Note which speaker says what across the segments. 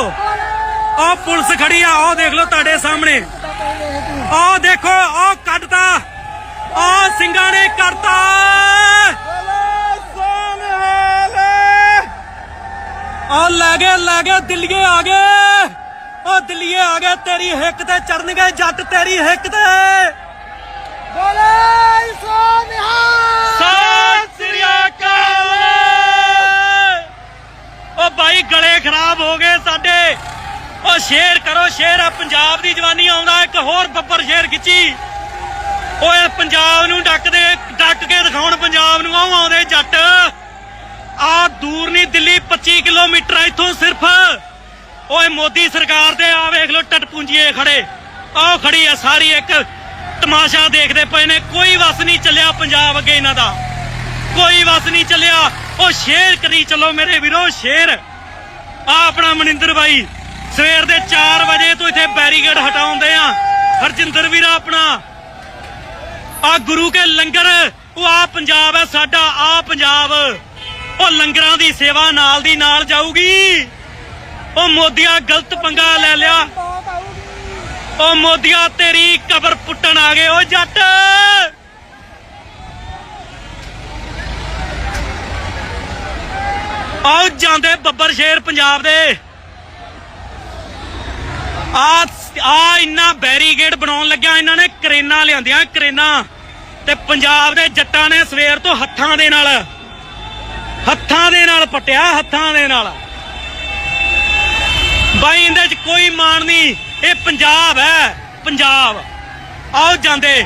Speaker 1: ਉਹ ਪੁਲਿਸ ਖੜੀ ਆ ਉਹ ਦੇਖ ਲਓ ਤੁਹਾਡੇ ਸਾਹਮਣੇ। ਉਹ ਦੇਖੋ ਉਹ ਕੱਢਤਾ। ਉਹ ਸਿੰਘਾਂ ਨੇ ਕਰਤਾ। ਉਹ ਲੈ ਗਏ ਲੈ ਗਏ, ਦਿੱਲੀਏ ਆ ਗਏ। ਉਹ ਦਿੱਲੀਏ ਆ ਗਏ, ਤੇਰੀ ਹਿੱਕ ਤੇ ਚੜਨਗੇ ਜੱਟ, ਤੇਰੀ ਹਿੱਕ ਤੇ। ਸਤਿ ਉਹ ਬਾਈ ਗਲੇ ਖਰਾਬ ਹੋ ਗਏ ਸਾਡੇ। ਉਹ ਸ਼ੇਰ ਕਰੋ ਸ਼ੇਰ ਆ ਪੰਜਾਬ ਦੀ ਜਵਾਨੀ ਆਉਂਦਾ, ਇੱਕ ਹੋਰ ਬੱਬਰ ਸ਼ੇਰ ਖਿੱਚੀ। ਓਏ ਪੰਜਾਬ ਨੂੰ ਡੱਕ ਡੱਕ ਕੇ ਦਿਖਾਉਣ ਪੰਜਾਬ ਨੂੰ ਆਉ ਆਉਂਦੇ ਜੱਟ। ਆ ਦੂਰ ਨਹੀਂ, ਦਿੱਲੀ 25 ਕਿਲੋਮੀਟਰ ਆ ਇੱਥੋਂ ਸਿਰਫ। ਓਏ ਮੋਦੀ ਸਰਕਾਰ ਦੇ ਆ ਵੇਖ ਲੋ ਟਟਪੂੰਜੀਏ ਖੜੇ। ਆਹ ਖੜੀ ਆ ਸਾਰੀ, ਇੱਕ ਤਮਾਸ਼ਾ ਦੇਖਦੇ ਪਏ ਨੇ, ਕੋਈ ਵਸ ਨਹੀਂ ਚੱਲਿਆ ਪੰਜਾਬ ਅੱਗੇ ਇਹਨਾਂ ਦਾ। ਕੋਈ ਵਸ ਨਹੀਂ ਚੱਲਿਆ। ਉਹ ਸ਼ੇਰ ਕਰੀ ਚੱਲੋ ਮੇਰੇ ਵੀਰੋ, ਸ਼ੇਰ। ਆ ਆਪਣਾ ਮਨਿੰਦਰ ਬਾਈ, ਸਵੇਰ ਦੇ 4 ਵਜੇ ਤੋਂ ਇੱਥੇ ਬੈਰੀਕੇਡ ਹਟਾਉਂਦੇ ਆ। ਹਰਜਿੰਦਰ ਵੀਰਾ ਆਪਣਾ। ਆ ਗੁਰੂ ਕੇ ਲੰਗਰ, ਉਹ ਆ ਪੰਜਾਬ ਹੈ, ਸਾਡਾ ਆ ਪੰਜਾਬ। ਉਹ ਲੰਗਰਾਂ ਦੀ ਸੇਵਾ ਨਾਲ ਦੀ ਨਾਲ ਜਾਊਗੀ। ਉਹ ਮੋਦੀਆ ਗਲਤ ਪੰਗਾ ਲੈ ਲਿਆ। ਉਹ ਮੋਦੀਆ ਤੇਰੀ ਕਬਰ ਪੁੱਟਣ ਆ ਗਏ, ਉਹ ਜੱਟ। ਆਓ ਜਾਂਦੇ ਬੱਬਰ ਸ਼ੇਰ ਪੰਜਾਬ ਦੇ। ਆ ਆ ਇੰਨਾ ਬੈਰੀਗੇਡ ਬਣਾਉਣ ਲੱਗਿਆ, ਇਹਨਾਂ ਨੇ ਕਰੇਨਾਂ ਲਿਆਂਦੀਆਂ, ਕਰੇਨਾਂ। ਤੇ ਪੰਜਾਬ ਦੇ ਜੱਟਾਂ ਨੇ ਸਵੇਰ ਤੋਂ ਹੱਥਾਂ ਦੇ ਨਾਲ, ਹੱਥਾਂ ਦੇ ਨਾਲ ਪਟਿਆ, ਹੱਥਾਂ ਦੇ ਨਾਲ। ਬਾਈ, ਇਹਦੇ ਚ ਕੋਈ ਮਾਣ ਨਹੀਂ, ਇਹ ਪੰਜਾਬ ਹੈ, ਪੰਜਾਬ। ਆਓ ਜਾਂਦੇ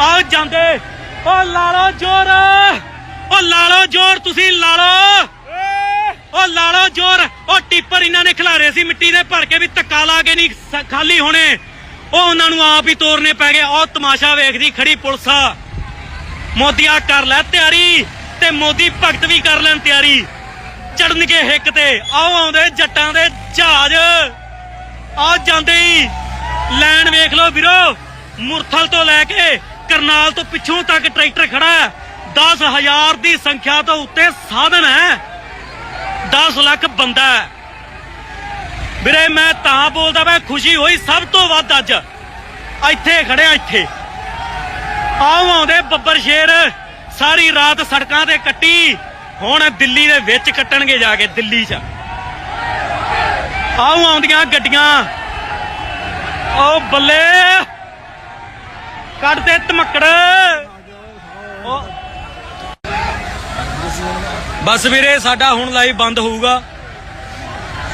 Speaker 1: ਆਓ ਜਾਂਦੇ। ਓ ਲਾ ਲਓ ਜੋਰ, ਓ ਲਾ ਲਓ ਜੋਰ, ਤੁਸੀਂ ਲਾਲੋ। ਉਹ ਓ ਲਾ ਲਓ ਜੋਰ, ਉਹ ਟਿੱਪਰ ਇਹਨਾਂ ਨੇ ਖਿਲਾਰੇ ਸੀ ਮਿੱਟੀ ਦੇ, ਭਰ ਕੇ ਵੀ ਧੱਕਾ ਲਾ ਕੇ ਨਹੀਂ ਖਾਲੀ ਹੋਣੇ। ਉਹ ਉਹਨਾਂ ਨੂੰ ਆਪ ਹੀ ਤੋੜਨੇ ਪੈ ਗਏ। ਉਹ ਤਮਾਸ਼ਾ ਵੇਖਦੀ ਖੜੀ ਪੁਲਿਸ। ਆ ਮੋਦੀਆ ਕਰ ਲੈ ਤਿਆਰੀ ਤੇ ਮੋਦੀ ਭਗਤ ਵੀ ਕਰ ਲੈਣ ਤਿਆਰੀ। ਚੜਨਗੇ ਹਿੱਕ ਤੇ। ਆਓ ਆਉਂਦੇ ਜੱਟਾਂ ਦੇ ਜਹਾਜ਼। ਆ ਜਾਂਦੇ ਹੀ। ਲੈਣ ਵੇਖ ਲਓ ਵੀਰੋ, ਮੁਰਥਲ ਤੋਂ ਲੈ ਕੇ ਕਰਨਾਲ ਤੋਂ ਪਿੱਛੋਂ ਤੱਕ ਟਰੈਕਟਰ ਖੜਾ ਹੈ। 10000 ਦੀ ਸੰਖਿਆ ਤੋਂ ਉੱਤੇ ਸਾਧਨ ਹੈ। 10 ਲੱਖ ਬੰਦਾ ਹੈ। ਵੀਰੇ, ਮੈਂ ਤਾਂ ਬੋਲਦਾ ਮੈਂ ਖੁਸ਼ੀ ਹੋਈ ਸਭ ਤੋਂ ਵੱਧ ਅੱਜ। ਇੱਥੇ ਖੜਿਆ ਇੱਥੇ। ਆਓ, ਆਉਂਦੇ ਬੱਬਰ ਸ਼ੇਰ। ਸਾਰੀ ਰਾਤ ਸੜਕਾਂ ਤੇ ਕੱਟੀ। ਹੁਣ ਦਿੱਲੀ ਦੇ ਵਿੱਚ ਕੱਟਣਗੇ ਜਾ ਕੇ, ਦਿੱਲੀ 'ਚ। ਆਓ, ਆਉਂਦੀਆਂ ਗੱਡੀਆਂ। ਓ ਬੱਲੇ। ਕੱਢ ਦੇ ਧਮਕੜ। ਓ ਬਸ ਵੀਰੇ ਸਾਡਾ ਹੁਣ ਲਾਈਵ ਬੰਦ ਹੋਊਗਾ।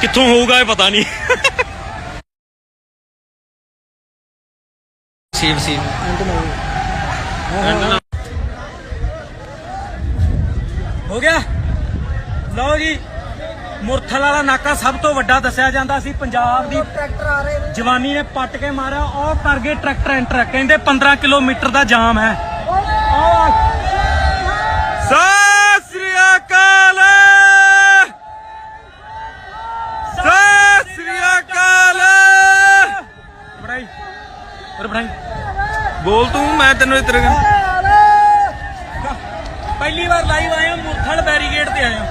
Speaker 1: ਕਿੱਥੋਂ ਹੋਊਗਾ ਇਹ ਪਤਾ ਨਹੀਂ।
Speaker 2: Save save.
Speaker 1: ਹੋ ਗਿਆ। ਲਓ ਜੀ ਮੁਰਥਲ ਵਾਲਾ ਨਾਕਾ ਸਭ ਤੋਂ ਵੱਡਾ ਦੱਸਿਆ ਜਾਂਦਾ ਸੀ। ਪੰਜਾਬ ਦੀ
Speaker 3: ਟਰੈਕਟਰ ਆ ਰਹੇ ਨੇ
Speaker 1: ਜਵਾਨੀ ਨੇ ਪੱਟ ਕੇ ਮਾਰਿਆ। ਉਹ ਕਰ ਗਏ ਟਰੈਕਟਰ ਐਂਟਰ। ਕਹਿੰਦੇ 15 ਕਿਲੋਮੀਟਰ ਦਾ ਜਾਮ ਹੈ। ਸਤਿ ਸ੍ਰੀ ਅਕਾਲ ਸਤਿ ਸ੍ਰੀ ਅਕਾਲ ਬੜਾਈ ਔਰ ਬੜਾਈ
Speaker 2: ਬੋਲ ਤੂੰ ਮੈਂ ਤੈਨੂੰ ਇਤਰ
Speaker 1: ਪਹਿਲੀ ਵਾਰ ਲਾਈਵ ਹਾਂ ਮੁਰਥਲ ਬੈਰੀਗੇਡ ਤੇ ਹਾਂ।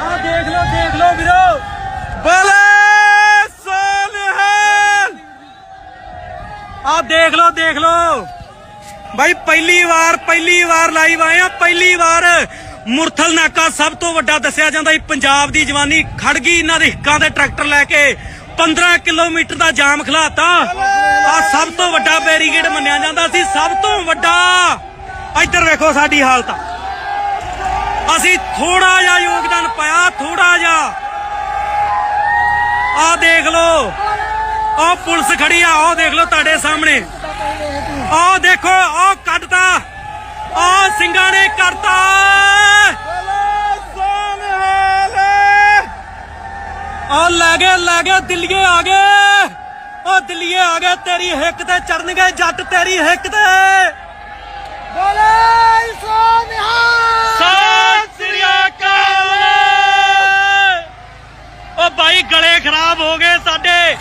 Speaker 1: ਆਹ ਦੇਖ ਲਓ ਦੇਖ ਲਓ ਵੀਰੋ। ਬਲੇ ਸੋਨਹਲ ਆਹ ਦੇਖ ਲਓ ਦੇਖ ਲਓ। ਭਾਈ ਪਹਿਲੀ ਵਾਰ ਪਹਿਲੀ ਵਾਰ ਲਾਈਵ ਆਏ ਆ ਪਹਿਲੀ ਵਾਰ ਮੁਰਥਲ ਨਾਕਾ ਸਭ ਤੋਂ ਵੱਡਾ ਦੱਸਿਆ ਜਾਂਦਾ ਸੀ। ਪੰਜਾਬ ਦੀ ਜਵਾਨੀ ਖੜ ਗਈ ਇਹਨਾਂ ਦੇ ਹਿੱਕਾਂ ਦੇ ਟਰੈਕਟਰ ਲੈ ਕੇ 15 ਕਿਲੋਮੀਟਰ ਦਾ ਜਾਮ ਖਲਾਤਾ। ਆ ਸਭ ਤੋਂ ਵੱਡਾ ਬੈਰੀਗੇਡ ਮੰਨਿਆ ਜਾਂਦਾ ਸੀ। ਸਭ ਤੋਂ ਵੱਡਾ। ਇੱਧਰ ਵੇਖੋ ਸਾਡੀ ਹਾਲਤ। ਅਸੀਂ ਥੋੜਾ ਜਿਹਾ ਯੋਗਦਾਨ ਪਾਇਆ, ਥੋੜਾ ਜਿਹਾ। ਆ ਦੇਖ ਲਓ। ਆ ਪੁਲਿਸ ਖੜੀ ਆ ਉਹ ਦੇਖ ਲਓ ਤੁਹਾਡੇ ਸਾਹਮਣੇ। ਆਹ ਦੇਖੋ, ਆਹ ਕੱਢਤਾ। ਆਹ ਸਿੰਘਾਂ ਨੇ ਕਰਤਾ। ਆਹ ਲੈ ਗਏ ਲੈ ਗਏ, ਦਿੱਲੀਏ ਆ ਗਏ। ਉਹ ਦਿੱਲੀਏ ਆ ਗਏ, ਤੇਰੀ ਹਿੱਕ ਤੇ ਚੜਨਗੇ ਜੱਟ, ਤੇਰੀ ਹਿੱਕ ਤੇ।
Speaker 3: ਬੋਲੇ ਸੋਨਿਹਾਲ
Speaker 1: ਸਤਿ ਸ੍ਰੀ ਅਕਾਲ। ਉਹ ਬਾਈ ਗਲੇ ਖਰਾਬ ਹੋ ਗਏ ਸਾਡੇ।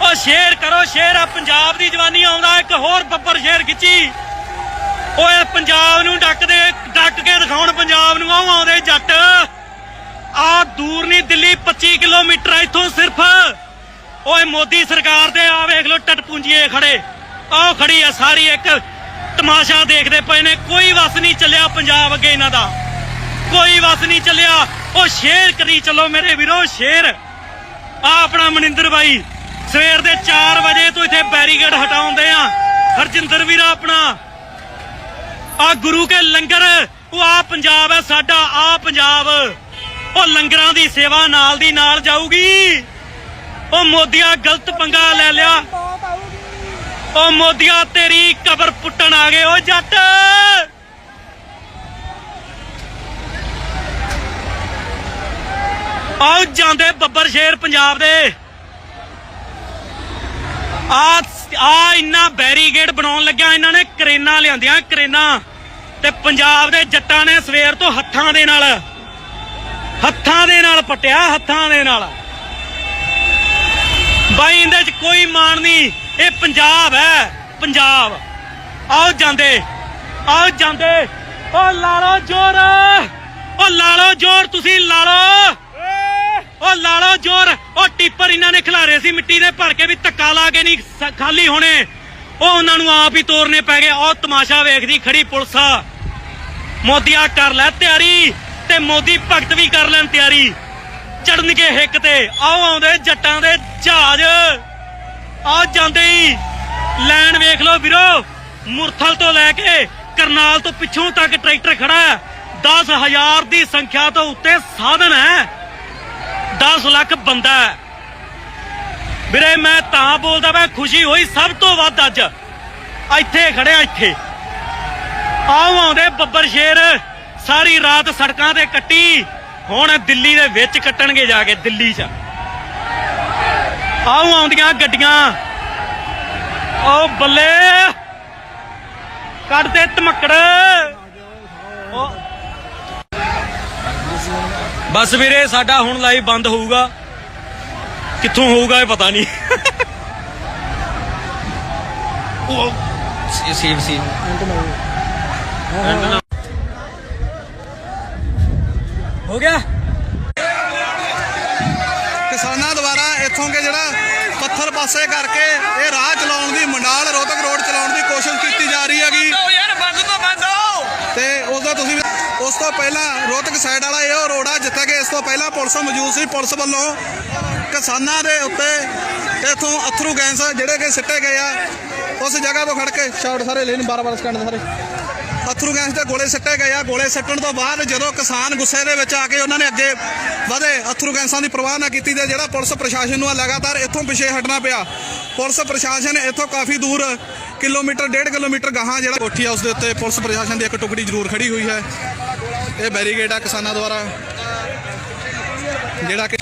Speaker 1: ਉਹ ਸ਼ੇਰ ਕਰੋ ਸ਼ੇਰ ਆ। ਪੰਜਾਬ ਦੀ ਜਵਾਨੀ ਆਉਂਦਾ, ਇੱਕ ਹੋਰ ਬੱਬਰ ਸ਼ੇਰ ਖਿੱਚੀ। ਓਏ ਪੰਜਾਬ ਨੂੰ ਡੱਕਦੇ, ਡੱਕ ਕੇ ਦਿਖਾਉਣ, ਪੰਜਾਬ ਨੂੰ ਆਉ ਆਉਂਦੇ ਜੱਟ। ਆ ਦੂਰ ਨਹੀਂ, ਦਿੱਲੀ 25 ਕਿਲੋਮੀਟਰ ਆ, ਇੱਥੋਂ ਸਿਰਫ। ਓਏ ਮੋਦੀ ਸਰਕਾਰ ਦੇ ਆ, ਵੇਖ ਲੋ ਟਟਪੁੰਜੀਏ ਖੜੇ। ਆਹ ਖੜੀ ਆ ਸਾਰੀ, ਇੱਕ ਤਮਾਸ਼ਾ ਦੇਖਦੇ ਪਏ ਨੇ, ਕੋਈ ਵਸ ਨਹੀਂ ਚੱਲਿਆ ਪੰਜਾਬ ਅੱਗੇ ਇਹਨਾਂ ਦਾ। ਕੋਈ ਵਸ ਨਹੀਂ ਚੱਲਿਆ। ਉਹ ਸ਼ੇਰ ਕਰੀ ਚੱਲੋ ਮੇਰੇ ਵੀਰੋ, ਸ਼ੇਰ। ਆ ਆਪਣਾ ਮਨਿੰਦਰ ਬਾਈ, ਸਵੇਰ ਦੇ 4 ਵਜੇ ਤੋਂ ਇੱਥੇ ਬੈਰੀਕੇਡ ਹਟਾਉਂਦੇ ਆ। ਹਰਜਿੰਦਰ ਵੀਰਾ ਆਪਣਾ। ਆ ਗੁਰੂ ਕੇ ਲੰਗਰ, ਉਹ ਆ ਪੰਜਾਬ ਹੈ, ਸਾਡਾ ਆ ਪੰਜਾਬ। ਉਹ ਲੰਗਰਾਂ ਦੀ ਸੇਵਾ ਨਾਲ ਦੀ ਨਾਲ ਜਾਊਗੀ। ਉਹ ਮੋਦੀਆ ਗਲਤ ਪੰਗਾ ਲੈ ਲਿਆ। ਉਹ ਮੋਦੀਆ ਤੇਰੀ ਕਬਰ ਪੁੱਟਣ ਆ ਗਏ ਓ ਜੱਟ। ਆਓ ਜਾਂਦੇ ਬੱਬਰ ਸ਼ੇਰ ਪੰਜਾਬ ਦੇ। ਆ ਆ ਇੰਨਾ ਬੈਰੀਗੇਡ ਬਣਾਉਣ ਲੱਗਿਆ, ਇਹਨਾਂ ਨੇ ਕਰੇਨਾ ਲਿਆਂਦੀਆਂ, ਕਰੇਨਾ। ਤੇ ਪੰਜਾਬ ਦੇ ਜੱਟਾਂ ਨੇ ਸਵੇਰ ਤੋਂ ਹੱਥਾਂ ਦੇ ਨਾਲ ਹੱਥਾਂ ਦੇ ਨਾਲ ਪਟਿਆ, ਹੱਥਾਂ ਦੇ ਨਾਲ। ਬਾਈ ਇਹਦੇ ਚ ਕੋਈ ਮਾਣ ਨਹੀਂ, ਇਹ ਪੰਜਾਬ ਹੈ, ਪੰਜਾਬ। ਆਓ ਜਾਂਦੇ ਆਓ ਜਾਂਦੇ। ਓ ਲਾ ਲਓ ਜੋਰ। ਓ ਲਾ ਲਓ ਜੋਰ, ਤੁਸੀਂ ਲਾ ਓ ਲਾ ਜੋਰ। ਓ ਟਿੱਪਰ ਇਹਨਾਂ ਨੇ ਖਿਲਾਰੇ ਸੀ ਮਿੱਟੀ ਦੇ ਭਰ ਕੇ ਵੀ ਧੱਕਾ ਲਾ ਕੇ ਨਹੀਂ ਖਾਲੀ ਹੋਣੇ। ਉਹ ਉਹਨਾਂ ਨੂੰ ਆਪ ਹੀ ਤੋੜਨੇ ਪੈ ਗਏ। ਉਹ ਤਮਾਸ਼ਾ ਵੇਖਦੀ ਖੜੀ ਪੁਲਿਸ ਮੋਦੀਆ ਕਰ ਲੈ ਤਿਆਰੀ। ਤੇ ਮੋਦੀ ਭਗਤ ਵੀ ਕਰ ਲੈਣ ਤਿਆਰੀ। ਚੜਨਗੇ ਹਿੱਕ ਤੇ। ਆਓ ਆਉਂਦੇ ਜੱਟਾਂ ਦੇ ਜਹਾਜ਼। ਆ ਜਾਂਦੇ ਹੀ। ਲੈਣ ਵੇਖ ਲਓ ਵੀਰੋ, ਮੁਰਥਲ ਤੋਂ ਲੈ ਕੇ ਕਰਨਾਲ ਤੋਂ ਪਿੱਛੋਂ ਤੱਕ ਟਰੈਕਟਰ ਖੜਾ ਹੈ। 10000 ਦੀ ਸੰਖਿਆ ਤੋਂ ਉੱਤੇ ਸਾਧਨ ਹੈ। 10 ਲੱਖ ਬੰਦਾ ਹੈ। ਵੀਰੇ, ਮੈਂ ਤਾਂ ਬੋਲਦਾ ਮੈਂ ਖੁਸ਼ੀ ਹੋਈ ਸਭ ਤੋਂ ਵੱਧ ਅੱਜ। ਇੱਥੇ ਖੜਿਆ ਇੱਥੇ। ਆਓ ਆਉਂਦੇ ਬੱਬਰ ਸ਼ੇਰ। ਸਾਰੀ ਰਾਤ ਸੜਕਾਂ ਤੇ ਕੱਟੀ। ਹੁਣ ਦਿੱਲੀ ਦੇ ਵਿੱਚ ਕੱਟਣਗੇ ਜਾ ਕੇ ਦਿੱਲੀ 'ਚ। ਆਓ ਆਉਂਦੀਆਂ ਗੱਡੀਆਂ। ਓ ਬੱਲੇ! ਕੱਢ ਦੇ ਧਮਕੜ। ਬਸ ਵੀਰੇ ਸਾਡਾ ਹੁਣ ਲਾਈਵ ਬੰਦ ਹੋਊਗਾ। ਕਿੱਥੋਂ ਹੋਊਗਾ ਇਹ ਪਤਾ ਨਹੀਂ। ਉਹ
Speaker 2: ਸੇਵ ਸੀ
Speaker 1: ਹੋ ਗਿਆ।
Speaker 4: ਕਿਸਾਨਾਂ ਦੁਆਰਾ ਇੱਥੋਂ ਕੇ ਜਿਹੜਾ ਪੱਥਰ ਪਾਸੇ ਕਰਕੇ ਇਹ ਰਾਹ ਚਲਾਉਣ ਦੀ ਮੰਡਾਲ ਰੋਹਤਕ ਰੋਡ ਚਲਾਉਣ ਦੀ ਕੋਸ਼ਿਸ਼ ਕੀਤੀ ਜਾ ਰਹੀ ਹੈਗੀ।
Speaker 2: ਤੋਂ
Speaker 4: ਉਸ ਦਾ ਤੁਸੀਂ ਉਸ ਤੋਂ ਪਹਿਲਾਂ ਰੋਹਤਕ ਸਾਈਡ ਵਾਲਾ ਇਹ ਰੋਡ ਆ ਜਿੱਥੇ ਕਿ ਇਸ ਤੋਂ ਪਹਿਲਾਂ ਪੁਲਿਸ ਮੌਜੂਦ ਸੀ। ਪੁਲਿਸ ਵੱਲੋਂ ਕਿਸਾਨਾਂ ਦੇ ਉੱਤੇ ਇਥੋਂ ਅਥਰੂ ਗੈਸ ਜਿਹੜੇ ਕਿ ਸਿੱਟੇ ਗਏ ਆ ਉਸ ਜਗ੍ਹਾ ਤੋਂ ਖੜ ਕੇ ਸ਼ਾਟ ਸਾਰੇ ਲੈਣ 12 12 ਸਕਿੰਟ ਸਾਰੇ। ਅਥਰੂ ਗੈਸ ਦੇ ਗੋਲੇ ਸਿੱਟੇ ਗਏ ਆ। ਗੋਲੇ ਸਿੱਟਣ ਤੋਂ ਬਾਅਦ ਜਦੋਂ ਕਿਸਾਨ ਗੁੱਸੇ ਦੇ ਵਿੱਚ ਆ ਕੇ ਉਹਨਾਂ ਨੇ ਅੱਗੇ ਵਧੇ ਅਥਰੂ ਗੈਸਾਂ ਦੀ ਪ੍ਰਵਾਹ ਨਾ ਕੀਤੀ ਤੇ ਜਿਹੜਾ ਪੁਲਿਸ ਪ੍ਰਸ਼ਾਸਨ ਨੂੰ ਆ ਲਗਾਤਾਰ ਇੱਥੋਂ ਪਿੱਛੇ ਹਟਣਾ ਪਿਆ। ਪੁਲਿਸ ਪ੍ਰਸ਼ਾਸਨ ਇੱਥੋਂ ਕਾਫੀ ਦੂਰ ਕਿਲੋਮੀਟਰ ਡੇਢ ਕਿਲੋਮੀਟਰ ਗਾਹਾਂ ਜਿਹੜਾ ਕੋਠੀ ਆ ਉਸ ਦੇ ਉੱਤੇ ਪੁਲਿਸ ਪ੍ਰਸ਼ਾਸਨ ਦੀ ਇੱਕ ਟੁਕੜੀ ਜ਼ਰੂਰ ਖੜੀ ਹੋਈ ਹੈ। ਇਹ ਬੈਰੀਗੇਡ ਆ ਕਿਸਾਨਾਂ ਦੁਆਰਾ। ਜਿਹੜਾ ਕਿ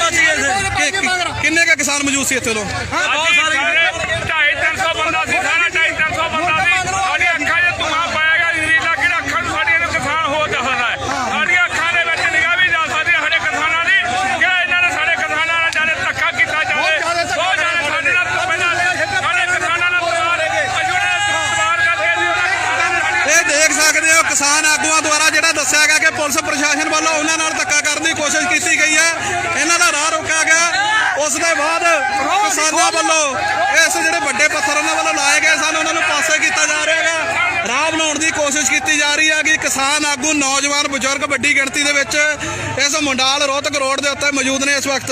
Speaker 4: ਕਿੰਨੇ ਕੁ ਕਿਸਾਨ ਮੌਜੂਦ ਸੀ ਇੱਥੇ ਲੋ
Speaker 5: ਬਹੁਤ ਸਾਰੇ ਢਾਈ ਤਿੰਨ ਸੌ ਬੰਦਾ ਸੀ ਸਾਰਾ ਢਾਈ ਤਿੰਨ ਸੌ ਬੰਦਾ ਸੀ ਸਾਡੀ ਅੱਖਾਂ 'ਚ ਧੂਆਂ ਪਾਏਗਾ ਰੀਲਾ ਕਿ ਅੱਖਾਂ ਨੂੰ ਸਾਡੀਆਂ ਨੂੰ ਕਿਸਾਨ ਹੋ ਦੱਸਦਾ ਹੈ ਸਾਡੀਆਂ ਅੱਖਾਂ ਦੇ ਵਿੱਚ ਨਿਗਾਹ ਵੀ ਜਾ ਸਕਦੀ ਹੈ ਸਾਡੇ ਕਿਸਾਨਾਂ ਦੀ ਕਿ ਇਹਨਾਂ ਨੇ ਸਾਡੇ ਕਿਸਾਨਾਂ ਨਾਲ ਜਾਨੇ ਧੱਕਾ ਕੀਤਾ ਜਾਵੇ ਬਹੁਤ ਜ਼ਿਆਦਾ ਸਾਡੇ ਨਾਲ ਪਹਿਲਾਂ ਸਾਡੇ ਕਿਸਾਨਾਂ ਨਾਲ ਪਰਿਵਾਰ ਅਜੂੜੇ ਸਵਾਰ ਕਰਕੇ ਜੀ ਉਹਨਾਂ ਕਿਸਾਨਾਂ ਨੇ ਸਾਡੀ
Speaker 4: ਇਹ ਦੇਖ ਸਕਦੇ ਹੋ ਕਿਸਾਨ ਆਗੂਆਂ ਦੁਆਰਾ ਜਿਹੜਾ ਦੱਸਿਆ ਗਿਆ ਕਿ ਪੁਲਿਸ ਪ੍ਰਸ਼ਾਸਨ ਵੱਲੋਂ ਉਹਨਾਂ ਨਾਲ ਧੱਕਾ ਕਰਨ ਦੀ ਕੋਸ਼ਿਸ਼ ਕੀਤੀ ਗਈ ਹੈ। ਇਹਨਾਂ ਦਾ ਰਾਹ ਰੋਕਿਆ ਗਿਆ। ਉਸ ਦੇ ਬਾਅਦ ਕਿਸਾਨਾਂ ਵੱਲੋਂ ਇਸ ਜਿਹੜੇ ਵੱਡੇ ਪੱਥਰ ਉਹਨਾਂ ਵੱਲੋਂ ਲਾਏ ਗਏ ਸਨ, ਉਹਨਾਂ ਨੂੰ ਪਾਸੇ ਕੀਤਾ ਜਾ ਰਿਹਾ ਹੈਗਾ। ਰਾਹ ਬਣਾਉਣ ਦੀ ਕੋਸ਼ਿਸ਼ ਕੀਤੀ ਜਾ ਰਹੀ ਹੈ ਕਿ ਕਿਸਾਨ ਆਗੂ, ਨੌਜਵਾਨ, ਬਜ਼ੁਰਗ ਵੱਡੀ ਗਿਣਤੀ ਦੇ ਵਿੱਚ ਇਸ ਮੰਡਾਲ ਰੋਹਤਕ ਰੋਡ ਦੇ ਉੱਤੇ ਮੌਜੂਦ ਨੇ ਇਸ ਵਕਤ।